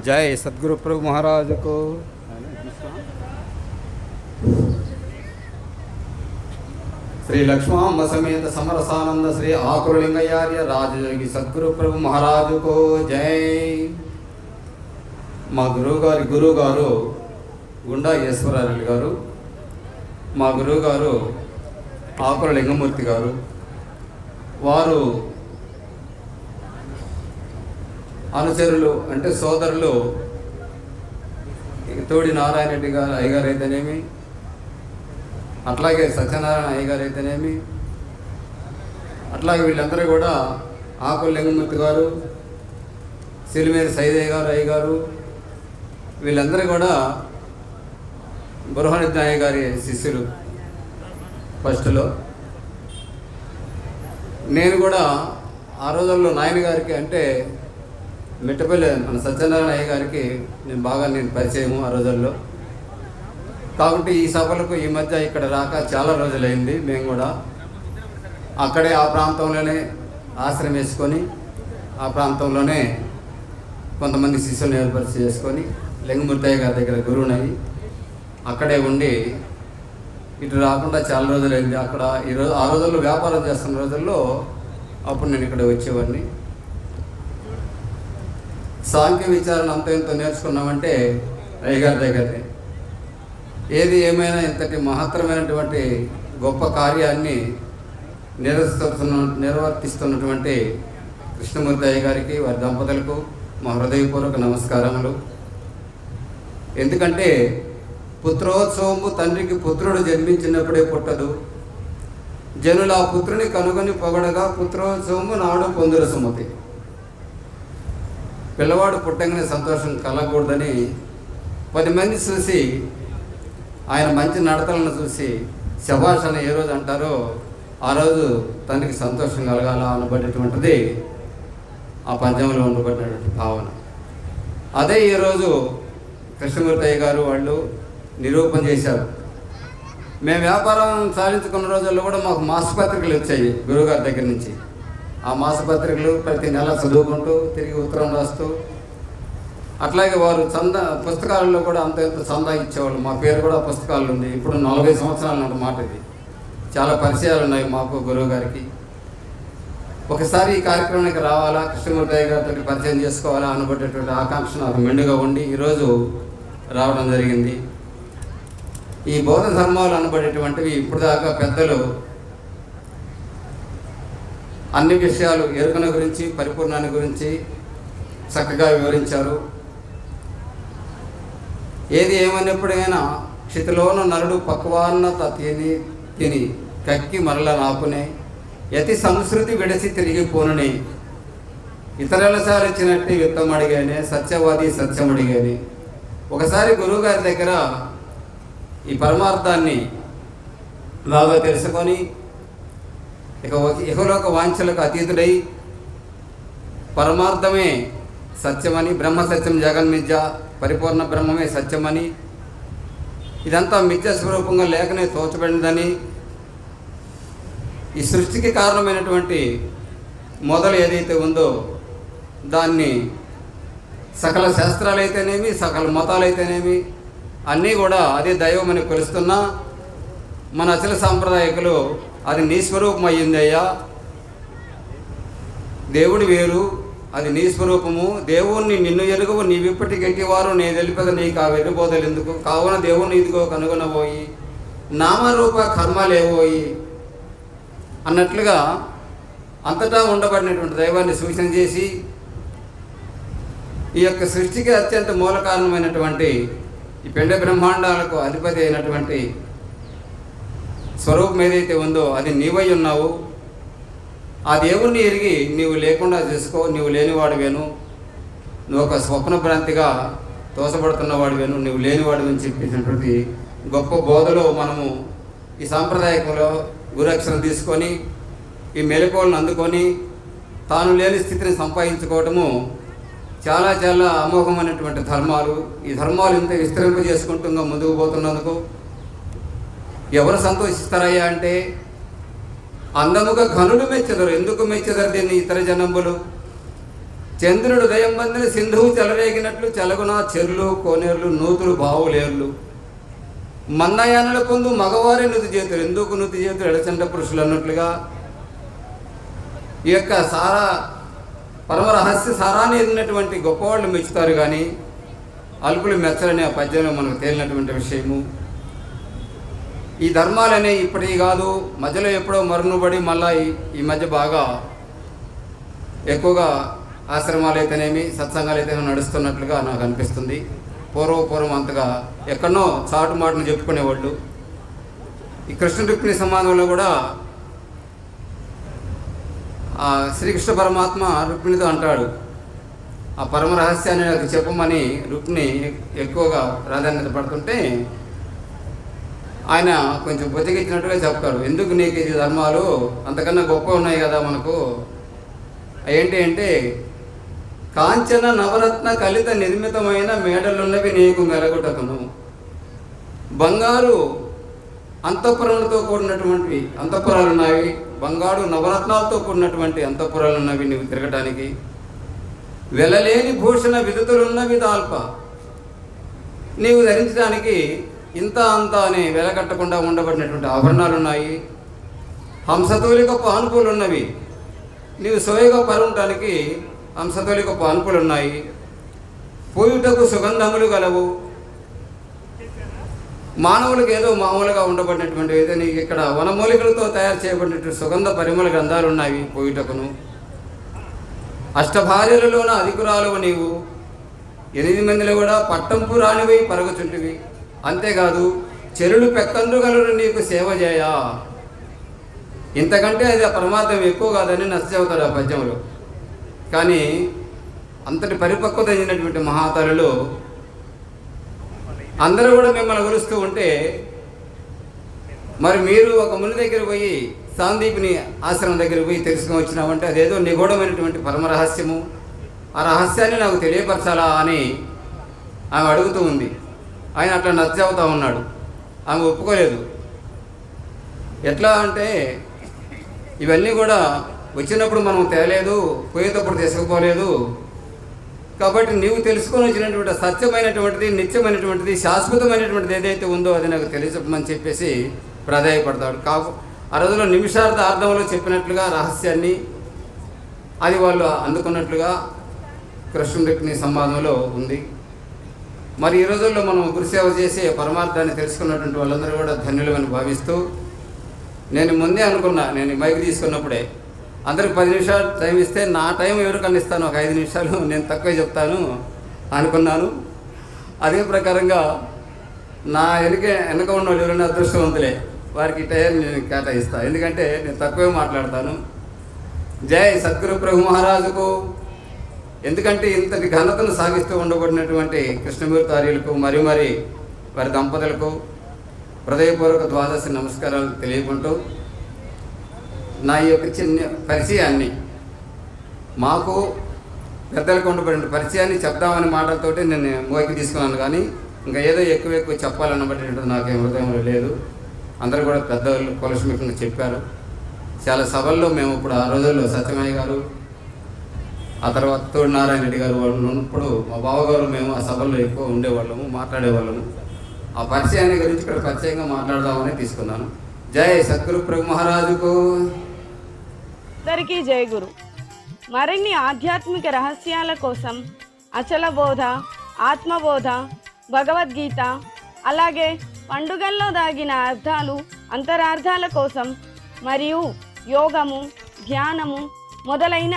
జై సద్గురు ప్రభు మహారాజుకు శ్రీ లక్ష్మాంబ సమేత సమరసానంద శ్రీ ఆకురలింగయార్య రాజయోగి సద్గురు ప్రభు మహారాజుకు జై మా గురువు గురువుగారు గురువు గారు గుండా ఈశ్వరారెడ్డి గారు మా గురువు గారు లింగమూర్తి గారు వారు అనుచరులు అంటే సోదరులు తోడి నారాయణ రెడ్డి గారు అయ్యగారు అయితేనేమి అట్లాగే సత్యనారాయణ అయ్యగారు అయితేనేమి అట్లాగే వీళ్ళందరూ కూడా ఆకుల లింగమూర్తి గారు సిరిమేరి సైదయ్య గారు అయ్యగారు వీళ్ళందరూ కూడా బృహనిద్దాయ గారి శిష్యులు ఫస్ట్లో. నేను కూడా ఆ రోజుల్లో నాయన గారికి అంటే మిట్టపల్లి మన సత్యనారాయణ అయ్య గారికి నేను బాగా నేను పరిచయము ఆ రోజుల్లో. కాబట్టి ఈ సభలకు ఈ మధ్య ఇక్కడ రాక చాలా రోజులైంది మేము కూడా. అక్కడే ఆ ప్రాంతంలోనే ఆశ్రయం వేసుకొని ఆ ప్రాంతంలోనే కొంతమంది శిష్యులను ఏర్పరిచి చేసుకొని లింగమూర్తయ్య గారి దగ్గర గురువునయ్యి అక్కడే ఉండి ఇటు రాకుండా చాలా రోజులైంది. అక్కడ ఈ రోజు ఆ రోజుల్లో వ్యాపారం చేస్తున్న రోజుల్లో అప్పుడు నేను ఇక్కడ వచ్చేవాడిని. సాంఖ్య విచారణ అంత ఇంత నేర్చుకున్నామంటే అయ్యగారి దగ్గరనే. ఏది ఏమైనా ఇంతటి మహత్తరమైనటువంటి గొప్ప కార్యాన్ని నిర్వహిస్తున్న నిర్వర్తిస్తున్నటువంటి కృష్ణమూర్తి అయ్య గారికి వారి దంపతులకు మా హృదయపూర్వక నమస్కారములు. ఎందుకంటే పుత్రోత్సవము తండ్రికి పుత్రుడు జన్మించినప్పుడే పుట్టదు. జనులు ఆ పుత్రుని కనుగొని పొగడగా పుత్రోత్సవము నాడు పొందుల సుమతి పిల్లవాడు పుట్టంగానే సంతోషం కలగకూడదని పది మంది చూసి ఆయన మంచి నడతలను చూసి శభాష్ అని ఏ రోజు అంటారో ఆ రోజు తనకి సంతోషం కలగాల అనబడేటువంటిది ఆ పంచంలో ఉండబడినటువంటి భావన. అదే ఈరోజు కృష్ణమూర్తయ్య గారు వాళ్ళు నిరూపణ చేశారు. మేము వ్యాపారం సాధించుకున్న రోజుల్లో కూడా మాకు మాసపత్రికలు వచ్చాయి గురువుగారి దగ్గర నుంచి. ఆ మాసపత్రికలు ప్రతి నెల చదువుకుంటూ తిరిగి ఉత్తరం రాస్తూ అట్లాగే వారు చంద పుస్తకాలలో కూడా అంత ఇంత చందా ఇచ్చేవాళ్ళు. మా పేరు కూడా పుస్తకాలు ఉంది. ఇప్పుడు నలభై సంవత్సరాలు అన్నమాట ఇది. చాలా పరిచయాలు ఉన్నాయి మాకు గురువు గారికి. ఒకసారి ఈ కార్యక్రమానికి రావాలా కృష్ణమూర్తయ్య గారితో పరిచయం చేసుకోవాలా అనబడేటువంటి ఆకాంక్ష నాకు మెండుగా ఉండి ఈరోజు రావడం జరిగింది. ఈ బౌద్ధ ధర్మాలు అనబడేటువంటివి ఇప్పుడు దాకా పెద్దలు అన్ని విషయాలు ఎరుకన గురించి పరిపూర్ణాన్ని గురించి చక్కగా వివరించారు. ఏది ఏమైనప్పుడైనా క్షితిలోన నరుడు పక్వాన్నత తిని తిని కక్కి మరల నాకునే యతి సంస్కృతి విడసి తిరిగిపోనని ఇతరుల సార్ ఇచ్చినట్టు యుద్ధం అడిగానే సత్యవాది సత్యం అడిగాని. ఒకసారి గురువుగారి దగ్గర ఈ పరమార్థాన్ని బాగా తెలుసుకొని ఇక ఇహలోక వాంఛలకు అతీతుడై పరమార్థమే సత్యమని బ్రహ్మ సత్యం జగన్మిథ్య పరిపూర్ణ బ్రహ్మమే సత్యమని ఇదంతా మిథ్య స్వరూపంగా లేకనే తోచబడినదని ఈ సృష్టికి కారణమైనటువంటి మొదలు ఏదైతే ఉందో దాన్ని సకల శాస్త్రాలైతేనేమి సకల మతాలైతేనేమి అన్నీ కూడా అదే దైవమని కొలుస్తున్నా మన అచల సాంప్రదాయకులు అది నీ స్వరూపం అయ్యిందయ్యా దేవుడు వేరు అది నీ స్వరూపము. దేవుణ్ణి నిన్ను ఎరుగవు నీవిప్పటికెంటి వారు నీ తెలిపద నీకు ఆ వెనుబోధలు ఎందుకు? కావున దేవుణ్ణి ఇదిగో కనుగొనబోయి నామరూప కర్మలేవోయి అన్నట్లుగా అంతటా ఉండబడినటువంటి దైవాన్ని సూచన చేసి ఈ యొక్క సృష్టికి అత్యంత మూల కారణమైనటువంటి ఈ పెండ బ్రహ్మాండాలకు అధిపతి అయినటువంటి స్వరూపం ఏదైతే ఉందో అది నీవై ఉన్నావు. ఆ దేవుణ్ణి ఎరిగి నీవు లేకుండా చేసుకో నీవు లేనివాడివేను. నువ్వు ఒక స్వప్న భ్రాంతిగా తోసపడుతున్నవాడివేను నువ్వు లేనివాడివని చెప్పేసినటువంటి గొప్ప బోధలో మనము ఈ సాంప్రదాయకంలో గురక్షరం తీసుకొని ఈ మెలకువలను అందుకొని తాను లేని స్థితిని సంపాదించుకోవటము చాలా చాలా అమోఘమైనటువంటి ధర్మాలు. ఈ ధర్మాలు ఇంత విస్తరింప చేసుకుంటుందో ముందుకు పోతున్నందుకు ఎవరు సంతోషిస్తారయ్యా అంటే అందముగా ఘనులు మెచ్చెదరు. ఎందుకు మెచ్చెదరు దీన్ని ఇతర జనంబులు? చంద్రుడు ఉదయం బందిని సింధువు చెలరేగినట్లు చెలగున చెర్లు కోనేర్లు నూతులు బావులేర్లు. మన్నయానల పొందు మగవారి నుతి చేతులు. ఎందుకు నుతి చేతులు? ఎడచంట పురుషులు అన్నట్లుగా. ఈ యొక్క సారా పరమ రహస్య సారాన్ని ఎదిగినటువంటి గొప్పవాళ్ళు మెచ్చుతారు కానీ అల్పులు మెచ్చరని ఆ పద్యంలో మనకు తేలినటువంటి విషయము. ఈ ధర్మాలనే ఇప్పటివి కాదు మధ్యలో ఎప్పుడో మరణబడి మళ్ళా ఈ- మధ్య బాగా ఎక్కువగా ఆశ్రమాలు అయితేనేమి సత్సంగాలు అయితేనేమి నడుస్తున్నట్లుగా నాకు అనిపిస్తుంది. పూర్వపూర్వం అంతగా ఎక్కడనో చాటు మాటలు చెప్పుకునేవాళ్ళు. ఈ కృష్ణ రుక్మిణి సమాధంలో కూడా ఆ శ్రీకృష్ణ పరమాత్మ రుక్మిణితో అంటాడు. ఆ పరమ రహస్యాన్ని నాకు చెప్పమని రుక్మిణి ఎక్కువగా ప్రాధాన్యత పడుతుంటే ఆయన కొంచెం బుద్ధికిచ్చినట్టుగా చెప్తాడు ఎందుకు నీకు ఇది ధర్మాలు? అంతకన్నా గొప్ప ఉన్నాయి కదా మనకు. ఏంటి అంటే కాంచన నవరత్న కలిత నిర్మితమైన మేడలున్నవి నీకు మెలగుటకును బంగారు అంతఃపురములతో కూడినటువంటి అంతఃపురాలు ఉన్నవి బంగారు నవరత్నాలతో కూడినటువంటి అంతఃపురాలు ఉన్నవి నీవు తిరగటానికి. వెలలేని భూషణ విధుతులున్నవి దాల్ప. నీవు ధరించడానికి ఇంత అంత అని వెలకట్టకుండా ఉండబడినటువంటి ఆభరణాలు ఉన్నాయి హంసతూలిక పానుపులు ఉన్నవి నీవు సోయగా పరుంటానికి హంసతూలిక అనుకూలు ఉన్నాయి పూయుటకు సుగంధములు గలవు. మానవులకు ఏదో మామూలుగా ఉండబడినటువంటి ఏదో నీకు ఇక్కడ వనమూలికలతో తయారు చేయబడినటువంటి సుగంధ పరిమళ గ్రంథాలు ఉన్నాయి పోయిటకును. అష్టభార్యలలోన అధికురాలువ నీవు. ఎనిమిది మందిలో కూడా పట్టంపు రానివి పరగచుంటివి. అంతేకాదు చెరులు పెక్కందుగలను నీకు సేవ చేయ. ఇంతకంటే అది ఆ ఎక్కువ కాదని నష్టవుతాడు ఆ పద్యంలో కానీ అంతటి పరిపక్వత చెందినటువంటి మహాతరులు అందరూ కూడా మిమ్మల్ని కొలుస్తూ ఉంటే మరి మీరు ఒక ముని దగ్గర పోయి సాందీపిని ఆశ్రమం దగ్గర పోయి తెలుసుకుని వచ్చినామంటే అదేదో నిగూఢమైనటువంటి పరమ రహస్యము ఆ రహస్యాన్ని నాకు తెలియపరచాలా అని ఆమె అడుగుతూ ఉంది. ఆయన అట్లా నచ్చవుతా ఉన్నాడు. ఆమె ఒప్పుకోలేదు. ఎట్లా అంటే ఇవన్నీ కూడా వచ్చినప్పుడు మనం తేలేదు పోయేటప్పుడు తీసుకుపోలేదు. కాబట్టి నీవు తెలుసుకొని వచ్చినటువంటి సత్యమైనటువంటిది నిత్యమైనటువంటిది శాశ్వతమైనటువంటిది ఏదైతే ఉందో అది నాకు తెలియచెప్పమని చెప్పేసి ప్రాధాయపడతాడు. కాకు ఆ రోజులో నిమిషార్థ అర్థంలో చెప్పినట్లుగా రహస్యాన్ని అది వాళ్ళు అందుకున్నట్లుగా కృష్ణుడికి సంవాదంలో ఉంది. మరి ఈ రోజుల్లో మనం గురుసేవ చేసే పరమార్థాన్ని తెలుసుకున్నటువంటి వాళ్ళందరూ కూడా ధన్యులమని భావిస్తూ నేను ముందే అనుకున్నా నేను మైక్ తీసుకున్నప్పుడే. అందరికి పది నిమిషాలు టైం ఇస్తే నా టైం ఎవరికన్నా ఇస్తాను ఒక ఐదు నిమిషాలు నేను తక్కువ చెప్తాను అనుకున్నాను. అదే ప్రకారంగా నా వెనుక వెనక ఉన్న వాళ్ళు ఎవరైనా అదృష్టవంతులే వారికి టైం నేను కేటాయిస్తాను ఎందుకంటే నేను తక్కువే మాట్లాడతాను. జై సద్గురు ప్రభు మహారాజుకు. ఎందుకంటే ఇంతటి ఘనతను సాగిస్తూ ఉండబడినటువంటి కృష్ణమూర్తి ఆర్యులకు మరి మరి వారి దంపతులకు హృదయపూర్వక ద్వాదశి నమస్కారాలు తెలియకుంటూ నా యొక్క చిన్న పరిచయాన్ని మాకు పెద్దలకు ఉండబడిన పరిచయాన్ని చెప్దామని మాటలతోటి నేను మోకి తీసుకున్నాను. కానీ ఇంకా ఏదో ఎక్కువ ఎక్కువ చెప్పాలన్నబడినట్టు నాకేం హృదయంలో లేదు. అందరూ కూడా పెద్దవాళ్ళు కులసమికంగా చెప్పారు. చాలా సభల్లో మేము ఇప్పుడు ఆ రోజుల్లో సత్యమయ్య గారు ఆ తర్వాత తోడు నారాయణ రెడ్డి గారు వాళ్ళు ఉన్నప్పుడు మా బావగారు మేము ఆ సభల్లో ఎక్కువ ఉండేవాళ్ళము మాట్లాడేవాళ్ళము. ఆ పరిచయాన్ని గురించి ఇక్కడ ప్రత్యేకంగా మాట్లాడదామని తీసుకున్నాను. జై సద్గురు ప్రభు మహారాజుకు. అందరికీ జయ గురు. మరిన్ని ఆధ్యాత్మిక రహస్యాల కోసం అచల బోధ ఆత్మబోధ భగవద్గీత అలాగే పండుగల్లో దాగిన అర్థాలు అంతరార్థాల కోసం మరియు యోగము ధ్యానము మొదలైన